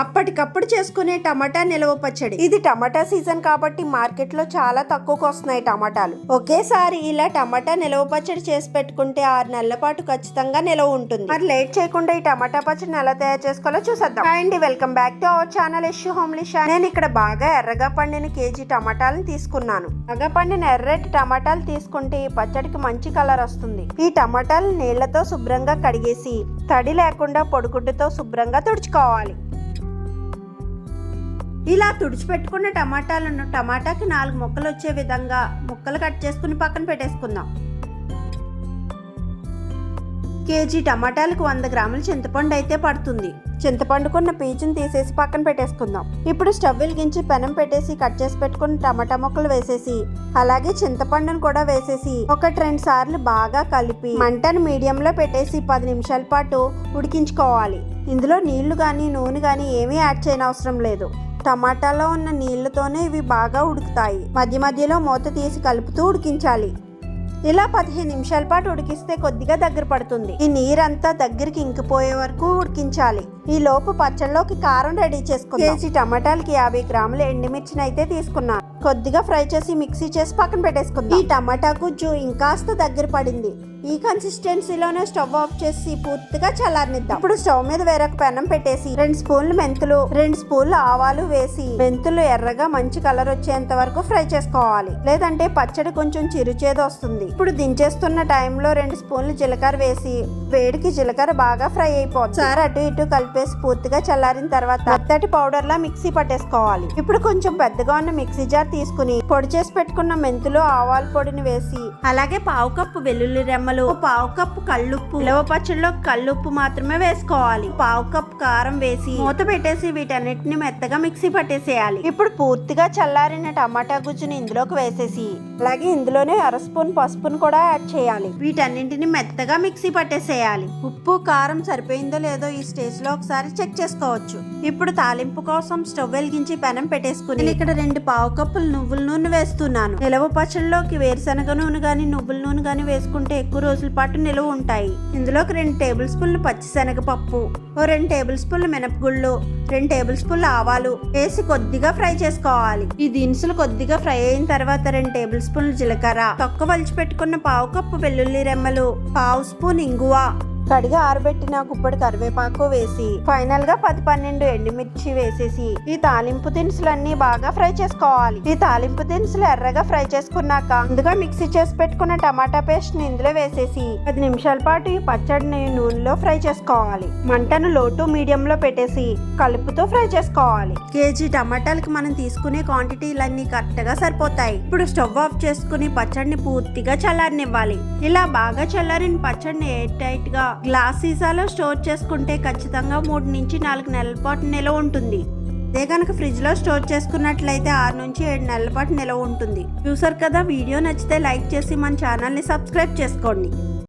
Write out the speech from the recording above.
అప్పటికప్పుడు చేసుకునే టమాటా నిలవ పచ్చడి. ఇది టమాటా సీజన్ కాబట్టి మార్కెట్లో చాలా తక్కువకు వస్తున్నాయి టమాటాలు. ఒకేసారి ఇలా టమాటా నిలవ పచ్చడి చేసి పెట్టుకుంటే ఆరు నెలల పాటు ఖచ్చితంగా నిలవ ఉంటుంది. మరి లేట్ చేయకుండా ఈ టమాటా పచ్చడిని ఎలా తయారు చేసుకోవాలో చూసేద్దాం. అండి welcome back to our channel Ishu homely నేను ఇక్కడ బాగా ఎర్రగా పండిన కేజీ టమాటాలను తీసుకున్నాను. బాగా పండిన ఎర్రటి టమాటాలు తీసుకుంటే ఈ పచ్చడికి మంచి కలర్ వస్తుంది. ఈ టమాటాలు నీళ్ళతో శుభ్రంగా కడిగేసి తడి లేకుండా పొడుగుడ్డుతో శుభ్రంగా తుడుచుకోవాలి. ఇలా తుడిచిపెట్టుకున్న టమాటాలను టమాటాకి నాలుగు ముక్కలు వచ్చే విధంగా ముక్కలు కట్ చేసుకుని పక్కన పెట్టేసుకుందాం. కేజీ టమాటాలకు వంద గ్రాముల చింతపండు అయితే పడుతుంది. చింతపండుకున్న పీచుని తీసేసి పక్కన పెట్టేసుకుందాం. ఇప్పుడు స్టవ్ వెలిగించి పెనం పెట్టేసి కట్ చేసి పెట్టుకున్న టమాటా ముక్కలు వేసేసి అలాగే చింతపండును కూడా వేసేసి ఒకటి రెండు సార్లు బాగా కలిపి మంటను మీడియంలో పెట్టేసి పది నిమిషాల పాటు ఉడికించుకోవాలి. ఇందులో నీళ్ళు కానీ నూనె కానీ ఏమీ యాడ్ చేయనవసరం లేదు. టమాటాలో ఉన్న నీళ్ళతోనే ఇవి బాగా ఉడుకుతాయి. మధ్య మధ్యలో మూత తీసి కలుపుతూ ఉడికించాలి. ఇలా పదిహేను నిమిషాల పాటు ఉడికిస్తే కొద్దిగా దగ్గర పడుతుంది. ఈ నీరంతా దగ్గరికి ఇంకిపోయే వరకు ఉడికించాలి. ఈ లోపు పచ్చళ్ళలోకి కారం రెడీ చేసుకుందాం. కేజీ టమాటాలకి యాభై గ్రాముల ఎండుమిర్చిని అయితే తీసుకున్నాను. కొద్దిగా ఫ్రై చేసి మిక్సీ చేసి పక్కన పెట్టేసుకుందాం. ఈ టమాటా గుజ్జు ఇంకాస్త దగ్గర పడింది. ఈ కన్సిస్టెన్సీలోనే స్టవ్ ఆఫ్ చేసి పూర్తిగా చల్లారనిద్దాం. ఇప్పుడు స్టవ్ మీద వేరొక పెనం పెట్టేసి రెండు స్పూన్లు మెంతులు రెండు స్పూన్లు ఆవాలు వేసి మెంతులు ఎర్రగా మంచి కలర్ వచ్చేంత వరకు ఫ్రై చేసుకోవాలి. లేదంటే పచ్చడి కొంచెం చిరుచేదు వస్తుంది. ఇప్పుడు దించేస్తున్న టైంలో రెండు స్పూన్లు జీలకర్ర వేసి వేడికి జీలకర్ర బాగా ఫ్రై అయిపోతుంది. సార్ అటు ఇటు ఆపేసి పూర్తిగా చల్లారిన తర్వాత మెత్తటి పౌడర్ లా మిక్సీ పట్టేసుకోవాలి. ఇప్పుడు కొంచెం పెద్దగా ఉన్న మిక్సీ జార్ తీసుకుని పొడి చేసి పెట్టుకున్న మెంతులు ఆవాల పొడిని వేసి అలాగే పావు కప్పు వెల్లుల్లి రెమ్మలు పావు కప్పు కళ్ళుప్పు ఉలవ పచ్చడిలో కళ్ళుప్పు మాత్రమే వేసుకోవాలి. పావు కప్పు కారం వేసి మూత పెట్టేసి వీటన్నిటిని మెత్తగా మిక్సీ పట్టేసేయాలి. ఇప్పుడు పూర్తిగా చల్లారిన టమాటా గుజ్జుని ఇందులోకి వేసేసి అలాగే ఇందులోనే అర స్పూన్ పసుపును కూడా యాడ్ చేయాలి. వీటన్నింటిని మెత్తగా మిక్సీ పట్టేసేయాలి. ఉప్పు కారం సరిపోయిందో లేదో ఈ స్టేజ్లో ఒకసారి చెక్ చేసుకోవచ్చు. ఇప్పుడు తాలింపు కోసం స్టవ్ వెలిగించి పెనం పెట్టేసుకుని నేను ఇక్కడ రెండు పావు కప్పులు నువ్వుల నూనె వేస్తున్నాను. నిలవ పచ్చళ్ళలోకి వేరుశనగ నూనె గాని నువ్వుల నూనె గాని వేసుకుంటే ఎక్కువ రోజుల పాటు నిలువ ఉంటాయి. ఇందులోకి రెండు టేబుల్ స్పూన్లు పచ్చిశనగపప్పు ఓ రెండు టేబుల్ స్పూన్లు మినపగుళ్ళు రెండు టేబుల్ స్పూన్లు ఆవాలు వేసి కొద్దిగా ఫ్రై చేసుకోవాలి. ఈ దినుసులు కొద్దిగా ఫ్రై అయిన తర్వాత రెండు టేబుల్ స్పూన్లు జీలకర్ర. తొక్క వలిచి పెట్టుకున్న పావు కప్పు వెల్లుల్లి రెమ్మలు పావు స్పూన్ ఇంగువ కడిగి ఆరబెట్టిన గుప్పడి కరివేపాకు వేసి ఫైనల్గా పది పన్నెండు ఎండుమిర్చి వేసేసి ఈ తాలింపు దినుసులన్నీ బాగా ఫ్రై చేసుకోవాలి. ఈ తాలింపు దినుసులు ఎర్రగా ఫ్రై చేసుకున్నాక ముందుగా మిక్సీ చేసి పెట్టుకున్న టమాటా పేస్ట్ని ఇందులో వేసేసి పది నిమిషాల పాటు ఈ పచ్చడిని నూనెలో ఫ్రై చేసుకోవాలి. మంటను లో టు మీడియం లో పెట్టేసి కలుపుతో ఫ్రై చేసుకోవాలి. కేజీ టమాటాలకి మనం తీసుకునే క్వాంటిటీలన్నీ కరెక్ట్గా సరిపోతాయి. ఇప్పుడు స్టవ్ ఆఫ్ చేసుకుని పచ్చడిని పూర్తిగా చల్లారనివ్వాలి. ఇలా బాగా చల్లారిన పచ్చడిని ఎయిర్ టైట్గా గ్లాస్ సీసాలో స్టోర్ చేసుకుంటే ఖచ్చితంగా మూడు నుంచి నాలుగు నెలల పాటు నిలవ ఉంటుంది. అదే కనుక ఫ్రిడ్జ్లో స్టోర్ చేసుకున్నట్లయితే ఆరు నుంచి ఏడు నెలల పాటు నిలవ ఉంటుంది. చూసారు కదా వీడియో నచ్చితే లైక్ చేసి మన ఛానల్ని సబ్స్క్రైబ్ చేసుకోండి.